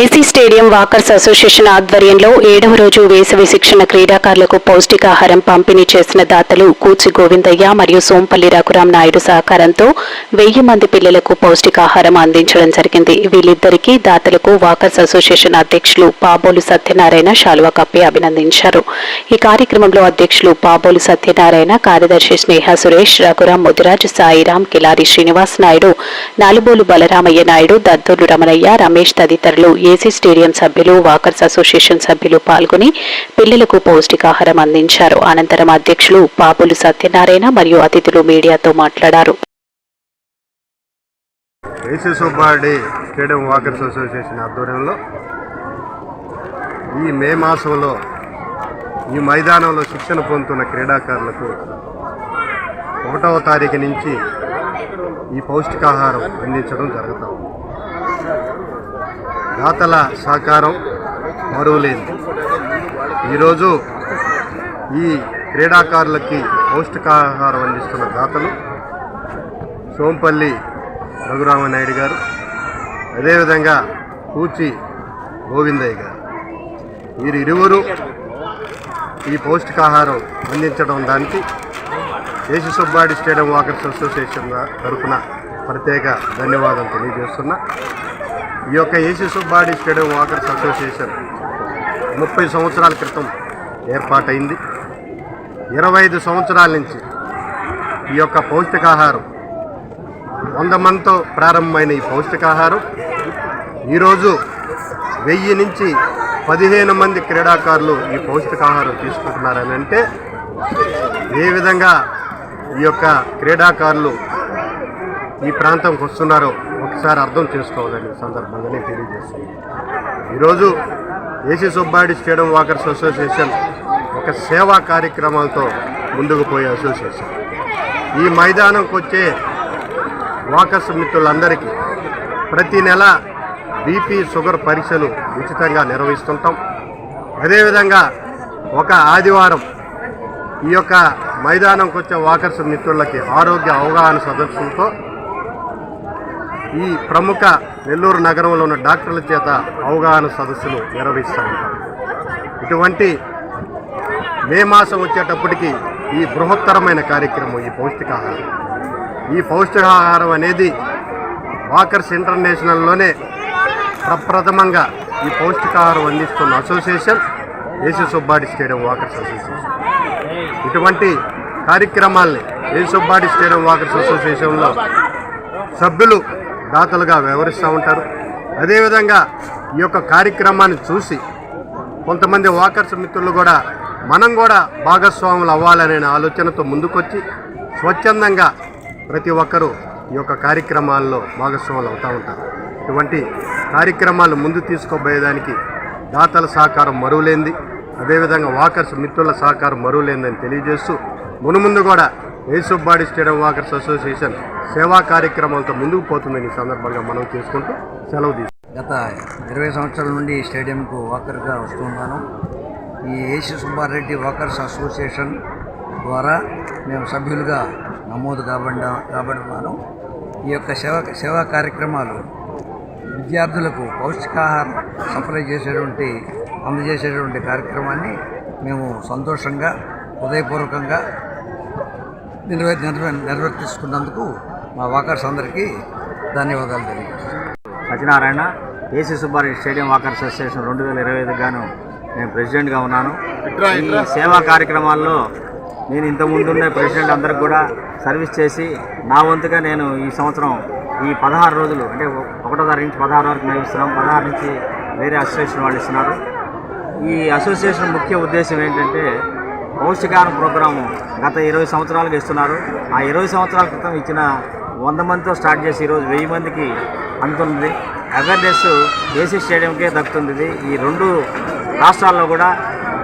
AC stadium walkers association ఆధ్వర్యంలో ఏడవ రోజు వేసవి శిక్షణ క్రీడాకారులకు పౌష్టికాహారం పంపిణీ చేసిన దాతలు కూచి గోవిందయ్య మరియు సోంపల్లి రఘురాం నాయుడు సహకారంతో వెయ్యి మంది పిల్లలకు పౌష్టికాహారం అందించడం జరిగింది. వీళ్ళిద్దరికీ దాతలకు వాకర్స్ అసోసియేషన్ అధ్యక్షులు పాబోలు సత్యనారాయణ శాలువా కప్పి అభినందించారు. ఈ కార్యక్రమంలో అధ్యక్షులు పాబోలు సత్యనారాయణ కార్యదర్శి స్నేహ సురేష్ రఘురాం ముదిరాజ్ సాయిరాం కిలారి శ్రీనివాస్ నాయుడు నాలుబోలు బలరామయ్య నాయుడు దద్దోలు రమణయ్య రమేష్ తదితరులు ఏసీ స్టేడియం సభ్యులు వాకర్స్ అసోసియేషన్ సభ్యులు పాల్గొని పిల్లలకు పౌష్టికాహారం అందించారు. అనంతరం అధ్యక్షులు పాపులు సత్యనారాయణ మరియు అతిథులు మీడియాతో మాట్లాడారు. AC Subba Reddy stadium walkers association ఆధ్వర్యంలో ఈ మే మాసంలో ఈ మైదానంలో శిక్షణ పొందుతున్న క్రీడాకారులకు ఒకటవ తారీఖు నుంచి ఈ పౌష్టికాహారం అందించడం జరుగుతాం దాతల సహకారం మరువలేదు ఈరోజు ఈ క్రీడాకారులకి పౌష్టికాహారం అందిస్తున్న దాతలు సోంపల్లి రఘురామనాయుడు గారు అదేవిధంగా కూచి గోవిందయ్య గారు. వీరు ఇరువురు ఈ పౌష్టికాహారం అందించడం దానికి దేశ సుబ్బాడి స్టేడియం వాకర్స్ అసోసియేషన్ తరఫున ప్రత్యేక ధన్యవాదాలు తెలియజేస్తున్నా. ఈ యొక్క AC Subba Reddy stadium walkers association ముప్పై సంవత్సరాల క్రితం ఏర్పాటైంది. ఇరవై ఐదు సంవత్సరాల నుంచి ఈ యొక్క పౌష్టికాహారం వంద మందితో ప్రారంభమైన ఈ పౌష్టికాహారం. ఈరోజు వెయ్యి నుంచి పదిహేను మంది క్రీడాకారులు ఈ పౌష్టికాహారం తీసుకుంటున్నారని అంటే ఏ విధంగా ఈ యొక్క క్రీడాకారులు ఈ ప్రాంతంకి వస్తున్నారో ఒకసారి అర్థం చేసుకోవాలని సందర్భంగా నేను తెలియజేస్తున్నాను. ఈరోజు AC Subba Reddy stadium walkers association ఒక సేవా కార్యక్రమాలతో ముందుకు పోయే అసోసియేషన్. ఈ మైదానంకి వచ్చే వాకర్స్ మిత్రులందరికీ ప్రతి నెల బీపీ షుగర్ పరీక్షలు ఉచితంగా నిర్వహిస్తుంటాం. అదేవిధంగా ఒక ఆదివారం ఈ యొక్క మైదానంకి వచ్చే వాకర్స్ మిత్రులకి ఆరోగ్య అవగాహన సదస్సులతో ఈ ప్రముఖ నెల్లూరు నగరంలో ఉన్న డాక్టర్ల చేత అవగాహన సదస్సులు నిర్వహిస్తూ. ఇటువంటి మే మాసం వచ్చేటప్పటికి ఈ బృహత్తరమైన కార్యక్రమం ఈ పౌష్టికాహారం. ఈ పౌష్టికాహారం అనేది వాకర్స్ ఇంటర్నేషనల్లోనే ప్రప్రథమంగా ఈ పౌష్టికాహారం అందిస్తున్న అసోసియేషన్ యేసు సుబ్బాడి స్టేడియం వాకర్స్ అసోసియేషన్. ఇటువంటి కార్యక్రమాల్ని ఏసీ సుబ్బాడి స్టేడియం వాకర్స్ అసోసియేషన్లో సభ్యులు దాతలుగా వ్యవహరిస్తూ ఉంటారు. అదేవిధంగా ఈ యొక్క కార్యక్రమాన్ని చూసి కొంతమంది వాకర్స్ మిత్రులు కూడా మనం కూడా భాగస్వాములు అవ్వాలనే ఆలోచనతో ముందుకొచ్చి స్వచ్ఛందంగా ప్రతి ఒక్కరూ ఈ యొక్క కార్యక్రమాల్లో భాగస్వాములు అవుతూ ఉంటారు. ఇటువంటి కార్యక్రమాలు ముందు తీసుకోబోయేదానికి దాతల సహకారం మరువులేంది. అదేవిధంగా వాకర్స్ మిత్రుల సహకారం మరువులేందని తెలియజేస్తూ మునుముందు కూడా ఏసుబ్బాడి స్టేడియం వాకర్స్ అసోసియేషన్ సేవా కార్యక్రమాలతో ముందుకు పోతుందని ఈ సందర్భంగా మనం చేసుకుంటూ సెలవు తీసుకుంటాం గత ఇరవై సంవత్సరాల నుండి ఈ స్టేడియంకు వాకర్గా వస్తున్నాను ఈ ఏసీ సుబ్బారెడ్డి వాకర్స్ అసోసియేషన్ ద్వారా మేము సభ్యులుగా నమోదు కాబడి కాబడున్నాను ఈ యొక్క సేవా సేవా కార్యక్రమాలు విద్యార్థులకు పౌష్టికాహారం సప్లై చేసేటువంటి అందజేసేటువంటి కార్యక్రమాన్ని మేము సంతోషంగా హృదయపూర్వకంగా నిర్వ నిర్వ నిర్వర్తిస్తున్నందుకు మా వాకర్స్ అందరికీ ధన్యవాదాలు తెలియజేస్తున్నాను. Satyanarayana AC Subba Reddy stadium walkers association రెండు వేల ఇరవై ఐదుకు గాను నేను ప్రెసిడెంట్గా ఉన్నాను. ఈ సేవా కార్యక్రమాల్లో నేను ఇంత ముందున్న ప్రెసిడెంట్ అందరికి కూడా సర్వీస్ చేసి నా వంతుగా నేను ఈ సంవత్సరం ఈ పదహారు రోజులు అంటే ఒకటో తారీఖు నుంచి పదహారు వరకు మేము ఇస్తున్నాం పదహారు నుంచి వేరే అసోసియేషన్ వాళ్ళు ఇస్తున్నారు. ఈ అసోసియేషన్ ముఖ్య ఉద్దేశం ఏంటంటే పౌష్టికాహారం ప్రోగ్రాము గత ఇరవై సంవత్సరాలుగా ఇస్తున్నారు. ఆ ఇరవై సంవత్సరాల క్రితం ఇచ్చిన వంద మందితో స్టార్ట్ చేసి ఈరోజు వెయ్యి మందికి అందుతుంది. అవేర్నెస్ ఏసీ స్టేడియంకే దక్కుతుంది. ఇది. ఈ రెండు రాష్ట్రాల్లో కూడా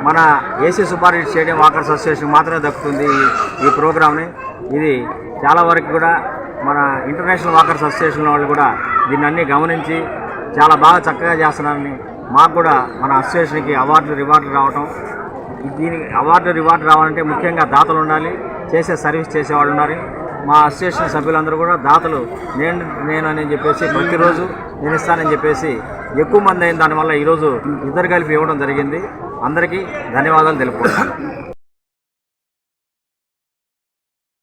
మన AC Subba Reddy stadium walkers association మాత్రమే దక్కుతుంది ఈ- ఈ ప్రోగ్రామ్ని. ఇది చాలా వరకు కూడా మన ఇంటర్నేషనల్ వాకర్స్ అసోసియేషన్ వాళ్ళు కూడా దీన్ని అన్నీ గమనించి చాలా బాగా చక్కగా చేస్తున్నారని మాకు కూడా మన అసోసియేషన్కి అవార్డులు రివార్డులు రావటం. దీనికి అవార్డు రివార్డు రావాలంటే ముఖ్యంగా దాతలు ఉండాలి చేసే సర్వీస్ చేసేవాళ్ళు ఉండాలి. మా అసోసియేషన్ సభ్యులందరూ కూడా దాతలు. నేను నేను అని చెప్పేసి ప్రతిరోజు నేను ఇస్తానని చెప్పేసి ఎక్కువ మంది అయిన దానివల్ల ఈరోజు ఇద్దరు కలిపి ఇవ్వడం జరిగింది. అందరికీ ధన్యవాదాలు తెలుపుకుంటాను